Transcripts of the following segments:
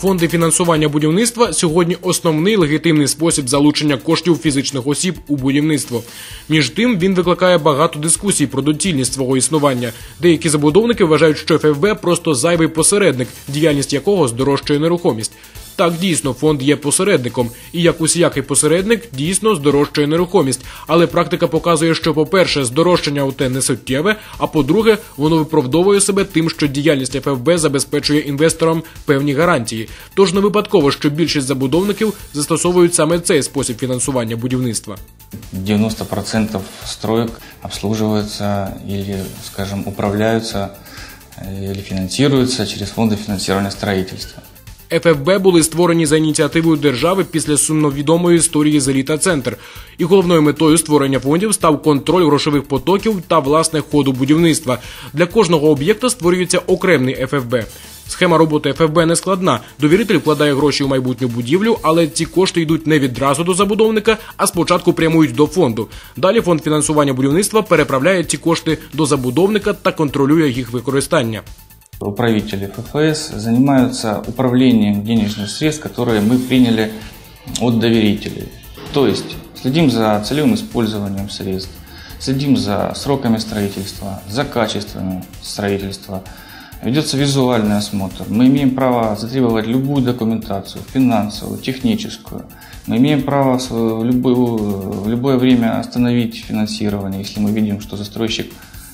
Фонди фінансування будівництва сьогодні основний легітимний спосіб залучення коштів фізичних осіб у будівництво. Між тим він викликає багато дискусій про доцільність свого існування. Деякі забудовники вважають, що ФФБ просто зайвий посередник, діяльність якого здорожчує нерухомість. Так, дійсно, фонд є посередником, і як усякий посередник дійсно здорожчує нерухомість. Але практика показує, що, по-перше, здорожчання ОТ не суттєве, а по-друге, воно виправдовує себе тим, що діяльність ФФБ забезпечує інвесторам певні гарантії. Тож не випадково, що більшість забудовників застосовують саме цей спосіб фінансування будівництва. 90% строек обслуживаются или, скажем, управляются э, или финансируются через фонды финансирования строительства. ФФБ були створені за ініціативою держави після сумновідомої історії «Зеліта Центр. І головною метою створення фондів став контроль грошових потоків та власне ходу будівництва. Для кожного об'єкта створюється окремий ФФБ. Схема роботи ФФБ не складна. Довіритель вкладає гроші у майбутню будівлю, але ці кошти йдуть не відразу до забудовника, а спочатку прямують до фонду. Далі фонд фінансування будівництва переправляє ці кошти до забудовника та контролює їх використання. Управители ФФС занимаются управлением денежных средств, которые мы приняли от доверителей. То есть следим за целевым использованием средств, следим за сроками строительства, за качеством строительства. Ведется визуальный осмотр. Мы имеем право затребовать любую документацию, финансовую, техническую. Мы имеем право в любое, в любое время остановить финансирование, если мы видим, что застройщик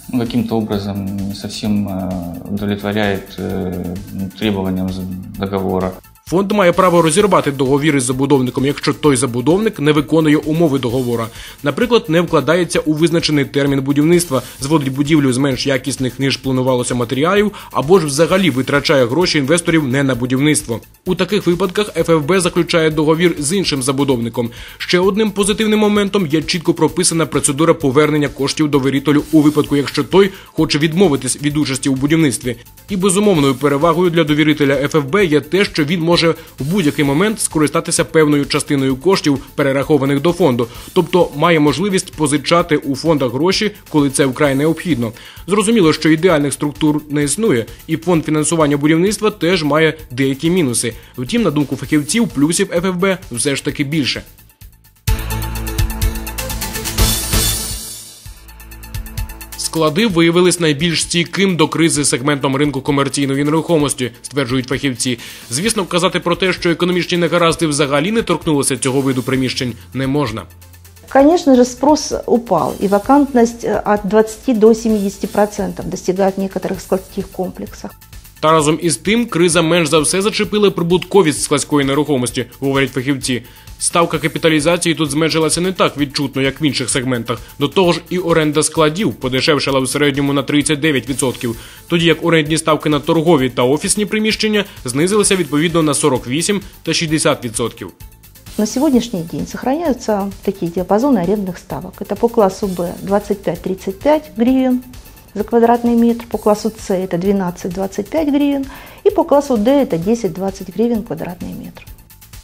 ну, каким-то образом не совсем э, удовлетворяет э, требованиям договора. Фонд має право розірвати договір із забудовником, якщо той забудовник не виконує умови договора. Наприклад, не вкладається у визначений термін будівництва, зводить будівлю з менш якісних ніж планувалося матеріалів, або ж взагалі витрачає гроші інвесторів не на будівництво. У таких випадках ФФБ заключає договір з іншим забудовником. Ще одним позитивним моментом є чітко прописана процедура повернення коштів довірителю у випадку, якщо той хоче відмовитись від участі у будівництві. І безумовною перевагою для довірителя ФФБ є те, що він може може в будь-який момент скористатися певною частиною коштів, перерахованих до фонду, тобто має можливість позичати у фондах гроші, коли це вкрай необхідно. Зрозуміло, що ідеальних структур не існує, і фонд фінансування будівництва теж має деякі мінуси. Втім, на думку фахівців, плюсів ФФБ все ж таки більше. Склади виявились найбільш стійким до кризи сегментом ринку комерційної нерухомості, стверджують фахівці. Звісно, казати про те, що економічні негаразди взагалі не торкнулися цього виду приміщень, не можна. Конечно же, спрос упал, и вакантность э, от 20 до 70% достигает в некоторых складских комплексах. Та разом із тим, криза менш за все зачепила прибутковість складської нерухомості, говорять фахівці. Ставка капіталізації тут зменшилася не так відчутно, як в інших сегментах. До того ж, і оренда складів подешевшала в середньому на 39%, тоді як орендні ставки на торгові та офісні приміщення знизилися відповідно на 48 та 60%. На сегодняшний день сохраняются такие диапазоны арендных ставок. Это по классу Б 25-35 гривен за квадратный метр, по классу С это 12-25 гривен, и по классу Д это 10-20 гривен квадратный метр.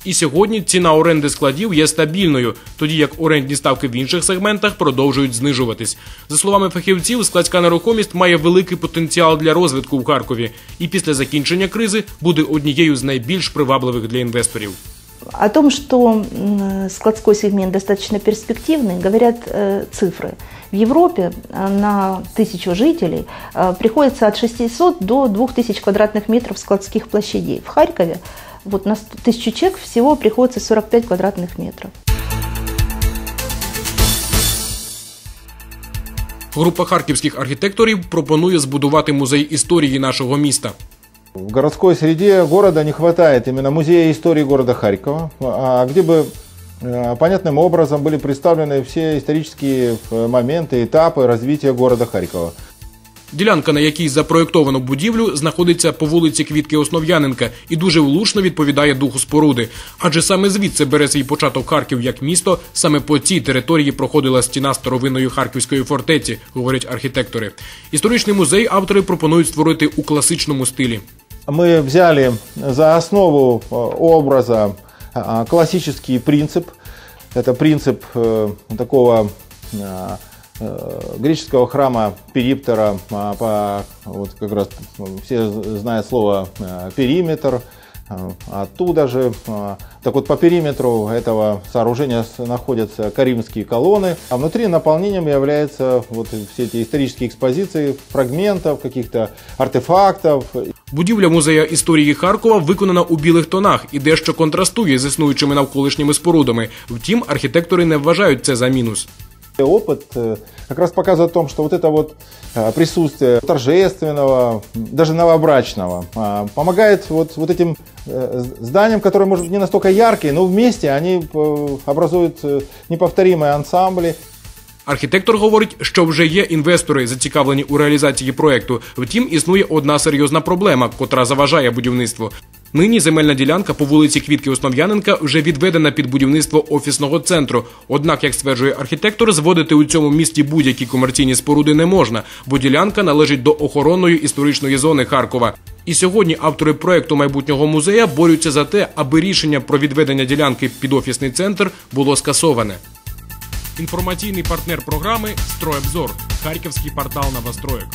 І сьогодні ціна оренди складів є стабільною, тоді як орендні ставки в інших сегментах продовжують знижуватись. За словами фахівців, складська нерухомість має великий потенціал для розвитку в Харкові, і після закінчення кризи буде однією з найбільш привабливих для інвесторів. О том, что складской сегмент достаточно перспективный, говорят э, цифры. В Европе э, на тысячу жителей э, приходится от 600 до 2000 квадратных метров складских площадей. В Харькове вот на тысячу человек всего приходится 45 квадратных метров. Група харківських архітекторів пропонує збудувати музей історії нашого міста. В городской среде города не хватает именно музея истории города Харькова, а где бы э, понятным образом были представлены все исторические э, моменты, этапы развития города Харькова. Ділянка, на якій запроєктовано будівлю, знаходиться по вулиці Квітки Основ'яненка і дуже влучно відповідає духу споруди. Адже саме звідси бере свій початок Харків як місто. Саме по цій території проходила стіна старовинної харківської фортеці, говорять архітектори. Історичний музей автори пропонують створити у класичному стилі. Мы взяли за основу э, образа э, Классический принцип. Это принцип э, такого греческого храма Периптера, по, вот как раз все знают слово периметр, А, Оттуда же, а, так вот по периметру этого сооружения с- находятся каримские колонны, а внутри наполнением являются вот все эти исторические экспозиции фрагментов, каких-то артефактов, Будівля музея історії Харкова виконана у білих тонах і дещо контрастує з існуючими навколишніми спорудами. Втім, архітектори не вважають це за мінус. Опыт э, как раз показывает о том, что вот это вот э, присутствие торжественного, даже новобрачного, а, помогает вот, вот этим э, зданиям, которые, может быть, не настолько яркие, но вместе они э, образуют э, неповторимые ансамбли. Архітектор говорить, що вже є інвестори, зацікавлені у реалізації проекту. Втім, існує одна серйозна проблема, котра заважає будівництво. Нині земельна ділянка по вулиці Квітки Основ'яненка вже відведена під будівництво офісного центру. Однак, як стверджує архітектор, зводити у цьому місті будь-які комерційні споруди не можна, бо ділянка належить до охоронної історичної зони Харкова. І сьогодні автори проекту майбутнього музея борються за те, аби рішення про відведення ділянки під офісний центр було скасоване. Інформаційний партнер програми Стройобзор. Харківський портал Новостроєк.